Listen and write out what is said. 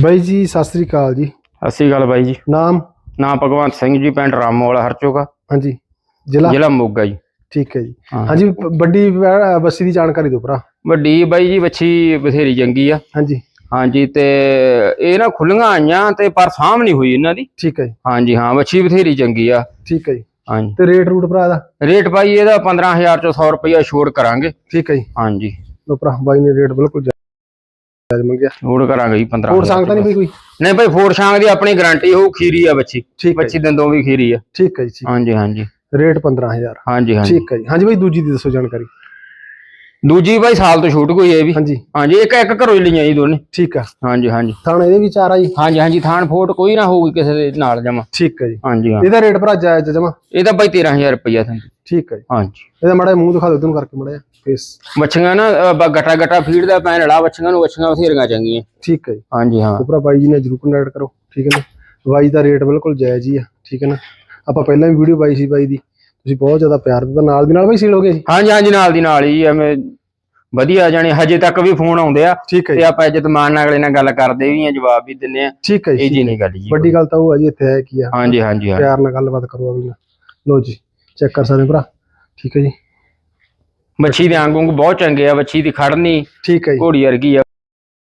ਬਾਈ ਜੀ ਸਤਿ ਸ੍ਰੀ ਅਕਾਲ ਜੀ। ਅਸੀਂ ਗੱਲ ਬਾਈ ਜੀ। ਨਾਮ? ਨਾਮ ਭਗਵੰਤ ਸਿੰਘ ਜੀ ਪਿੰਡ ਰਾਮੋਵਾਲ ਹਰਚੋਗਾ। ਹਾਂਜੀ। ਜ਼ਿਲ੍ਹਾ? ਜ਼ਿਲ੍ਹਾ ਮੋਗਾ ਜੀ। ਠੀਕ ਹੈ ਜੀ। ਹਾਂਜੀ ਵੱਡੀ ਬੱਸੀ ਦੀ ਜਾਣਕਾਰੀ ਦਿਓ ਭਰਾ। ਵੱਡੀ ਬਾਈ ਜੀ ਬੱਚੀ ਬਥੇਰੀ ਚੰਗੀ ਆ। ਹਾਂਜੀ। ਹਾਂਜੀ ਤੇ ਇਹ ਨਾ ਖੁੱਲੀਆਂ ਆਈਆਂ ਤੇ ਪਰ ਸਾਂਭ ਨਹੀਂ ਹੋਈ ਇਹਨਾਂ ਦੀ। ਠੀਕ ਹੈ ਜੀ। ਹਾਂਜੀ ਹਾਂ ਬੱਚੀ ਬਥੇਰੀ ਚੰਗੀ ਆ। ਠੀਕ ਹੈ ਜੀ। ਹਾਂਜੀ। ਤੇ ਰੇਟ ਰੂਟ ਭਰਾ ਦਾ ਰੇਟ ਬਾਈ ਇਹਦਾ 15000 ਚੋਂ 100 ਰੁਪਇਆ ਛੋੜ ਕਰਾਂਗੇ। ਠੀਕ ਹੈ ਜੀ। ਹਾਂਜੀ। ਲੋ ਭਰਾ ਬਾਈ ਨੇ ਰੇਟ ਬਿਲਕੁਲ ਜਾਇਜ਼ ਮੰਗਿਆ। ਛੋੜ ਕਰਾਂਗੇ ਜੀ 15 ਹੋਰ ਸੰਗਤਾ ਨਹੀਂ ਪਈ ਕੋਈ ਨਹੀਂ ਭਾਈ ਫੋਰ ਸ਼ਾਂਗ ਦੀ ਆਪਣੀ ਗਾਰੰਟੀ ਹੋਊ ਖੀਰੀ ਆ ਬੱਚੀ। ਠੀਕ ਹੈ ਬੱਚੀ ਦੰਦੋਂ ਵੀ ਖੀਰੀ ਆ। ਠੀਕ ਹੈ ਜੀ ਠੀਕ। ਹਾਂਜੀ ਹਾਂਜੀ। ਰੇਟ 15000 ਹਾਂਜੀ ਹਾਂਜੀ। ਠੀਕ ਹੈ ਜੀ। ਹਾਂਜੀ ਬਾਈ ਦੂਜੀ ਦੀ ਦੱਸੋ ਜਾਣਕਾਰੀ। ਦੂਜੀ ਬਾਈ ਸਾਲ ਤੋਂ ਛੂਟ ਕੋਈ ਇਹ ਵੀ। ਹਾਂਜੀ। ਹਾਂਜੀ ਇੱਕ ਇੱਕ ਘਰੋਂ ਹੀ ਲਈਆਂ ਜੀ ਦੋਨੇ। ਠੀਕ ਆ। ਹਾਂਜੀ ਹਾਂਜੀ। ਥਾਣ ਇਹਦੇ ਵੀ ਚਾਰ ਆ ਜੀ। ਹਾਂਜੀ ਹਾਂਜੀ ਥਾਣ ਫੋਟ ਕੋਈ ਨਾ ਹੋਊਗੀ ਕਿਸੇ ਦੇ ਨਾਲ ਜਮਾ। ਠੀਕ ਹੈ ਜੀ। ਹਾਂਜੀ ਹਾਂ। ਇਹਦਾ ਰੇਟ ਭਰਾ ਜਾਇਜ਼ ਜਮਾ। ਇਹ ਤਾਂ ਬਾਈ 13000 ਰੁਪਇਆ ਤੁਹਾਨੂੰ ਠੀਕ ਹੈ ਜੀ। ਹਾਂਜੀ। ਇਹਦਾ ਮਾੜਾ ਮੂੰਹ ਦਿਖਾ ਦਿਓ ਤੈਨੂੰ ਕਰਕੇ ਮਾੜਾ ਫੇਸ ਮੱਛੀਆਂ ਨਾ ਗਟਾ ਗਟਾ ਫੀਡ ਦਾ ਪੈਣ ਲੜਾ ਮੱਛੀਆਂ ਨੂੰ ਮੱਛੀਆਂ ਬਥੇਰੀਆਂ ਚੰਗੀਆਂ। ਠੀਕ ਹੈ ਜੀ। ਹਾਂਜੀ ਹਾਂ। ਭਰਾ ਬਾਈ ਜੀ ਨੇ ਜਰੂਰ ਕੰਟੈਕਟ ਕਰੋ ਠੀਕ ਹੈ ਨਾ? ਬਾਈ ਦਾ ਰੇਟ ਬਿਲਕੁਲ ਜਾਇਜ਼ ਹੀ ਆ ਠੀਕ ਹੈ ਨਾ? ਆਪਾਂ ਪਹਿਲਾਂ ਵੀ ਵੀਡੀਓ ਪਾਈ ਸੀ ਬਾਈ ਦੀ। ਤੁਸੀਂ ਬਹੁਤ ਜ਼ਿਆਦਾ ਪਿਆਰ ਦਿੱਤਾ। ਨਾਲ ਦੀ ਨਾਲ ਬਾਈ ਸੀਲ ਹੋ ਗਏ ਜੀ ਹਾਂਜੀ ਹਾਂਜੀ ਨਾਲ ਦੀ ਨਾਲ ਹੀ ਐਵੇਂ ਵਧੀਆ ਜਾਣੀ ਹਜੇ ਤੱਕ ਵੀ ਫੋਨ ਆਉਂਦੇ ਆ। ਠੀਕ ਹੈ ਤੇ ਜੀ ਆਪਾਂ ਇੱਜ਼ਤ ਮਾਨ ਨਾਲ ਅਗਲੇ ਨਾਲ ਗੱਲ ਕਰਦੇ ਵੀ ਆ ਜਵਾਬ ਵੀ ਦਿੰਨੇ ਆ। ਠੀਕ ਹੈ ਇਹ ਜੀ ਜੀ ਨਹੀਂ ਗੱਲ ਜੀ। ਵੱਡੀ ਗੱਲ ਤਾਂ ਉਹ ਆ ਜੀ ਇੱਥੇ ਹੈ ਕੀ ਆ? ਹਾਂਜੀ ਹਾਂਜੀ ਹਾਂ ਪਿਆਰ ਨਾਲ ਗੱਲਬਾਤ ਕਰੋ ਅਗਲੀ ਨਾਲ। ਲੋ ਜੀ ਚੈੱਕ ਕਰ ਸਕਦੇ ਹੋ ਭਰਾ? ਠੀਕ ਹੈ ਜੀ। ਮੱਛੀ ਦੇ ਅੰਗ ਉਂਗ ਬਹੁਤ ਚੰਗੇ ਆ ਮੱਛੀ ਦੀ ਖੜਨੀ ਠੀਕ ਹੈ ਜੀ। ਘੋੜੀ ਵਰਗੀ ਆ।